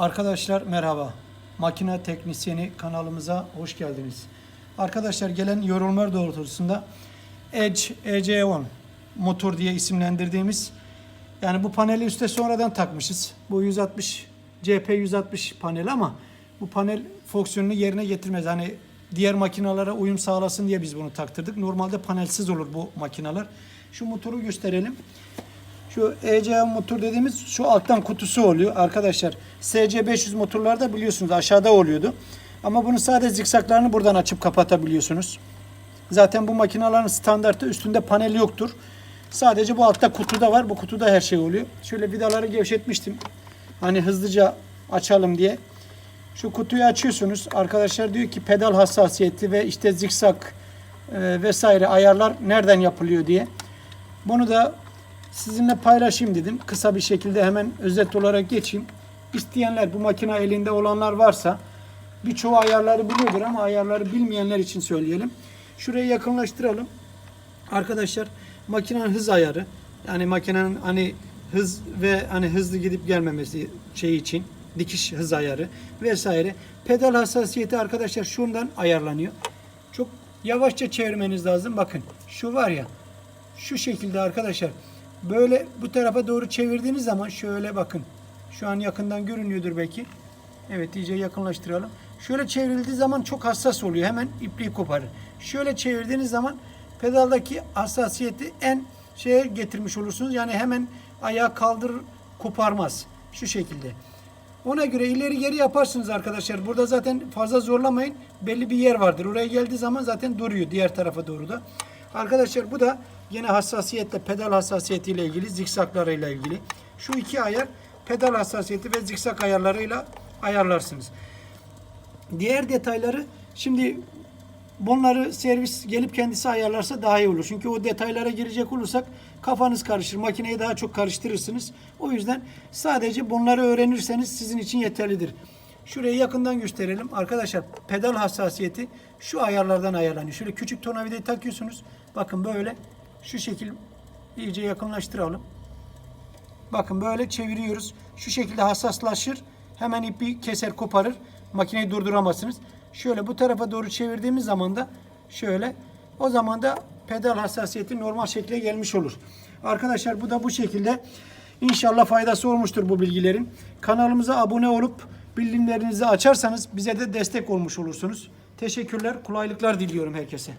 Arkadaşlar merhaba. Makine Teknisyeni kanalımıza hoş geldiniz. Arkadaşlar gelen yorumlar doğrultusunda Edge EC10 motor diye isimlendirdiğimiz yani bu paneli üste sonradan takmışız. Bu 160 CP 160 panel ama bu panel fonksiyonunu yerine getirmez. Hani diğer makinalara uyum sağlasın diye biz bunu taktırdık. Normalde panelsiz olur bu makineler. Şu motoru gösterelim. Şu ECA motor dediğimiz şu alttan kutusu oluyor. Arkadaşlar SC500 motorlarda biliyorsunuz aşağıda oluyordu. Ama bunun sadece zikzaklarını buradan açıp kapatabiliyorsunuz. Zaten bu makinelerin standartı üstünde panel yoktur. Sadece bu altta kutuda var. Bu kutuda her şey oluyor. Şöyle vidaları gevşetmiştim. Hani hızlıca açalım diye. Şu kutuyu açıyorsunuz. Arkadaşlar diyor ki pedal hassasiyeti ve işte zikzak e, vesaire ayarlar nereden yapılıyor diye. Bunu da sizinle paylaşayım dedim. Kısa bir şekilde hemen özet olarak geçeyim. İsteyenler bu makine elinde olanlar varsa birçoğu ayarları biliyordur ama ayarları bilmeyenler için söyleyelim. Şurayı yakınlaştıralım. Arkadaşlar makinenin hız ayarı yani makinenin hani hız ve hani hızlı gidip gelmemesi şey için dikiş hız ayarı vesaire. Pedal hassasiyeti arkadaşlar şundan ayarlanıyor. Çok yavaşça çevirmeniz lazım. Bakın şu var ya şu şekilde arkadaşlar böyle bu tarafa doğru çevirdiğiniz zaman şöyle bakın. Şu an yakından görünüyordur belki. Evet iyice yakınlaştıralım. Şöyle çevrildiği zaman çok hassas oluyor. Hemen ipliği koparır. Şöyle çevirdiğiniz zaman pedaldaki hassasiyeti en şeye getirmiş olursunuz. Yani hemen ayağı kaldır koparmaz. Şu şekilde. Ona göre ileri geri yaparsınız arkadaşlar. Burada zaten fazla zorlamayın. Belli bir yer vardır. Oraya geldiği zaman zaten duruyor diğer tarafa doğru da. Arkadaşlar bu da yine hassasiyetle pedal hassasiyetiyle ilgili zikzaklarıyla ilgili. Şu iki ayar pedal hassasiyeti ve zikzak ayarlarıyla ayarlarsınız. Diğer detayları şimdi bunları servis gelip kendisi ayarlarsa daha iyi olur. Çünkü o detaylara girecek olursak kafanız karışır. Makineyi daha çok karıştırırsınız. O yüzden sadece bunları öğrenirseniz sizin için yeterlidir. Şurayı yakından gösterelim. Arkadaşlar pedal hassasiyeti şu ayarlardan ayarlanıyor. Şöyle küçük tornavidayı takıyorsunuz. Bakın böyle şu şekil iyice yakınlaştıralım. Bakın böyle çeviriyoruz. Şu şekilde hassaslaşır. Hemen ipi keser koparır. Makineyi durduramazsınız. Şöyle bu tarafa doğru çevirdiğimiz zaman da şöyle o zaman da pedal hassasiyeti normal şekle gelmiş olur. Arkadaşlar bu da bu şekilde. İnşallah faydası olmuştur bu bilgilerin. Kanalımıza abone olup bildirimlerinizi açarsanız bize de destek olmuş olursunuz. Teşekkürler, kolaylıklar diliyorum herkese.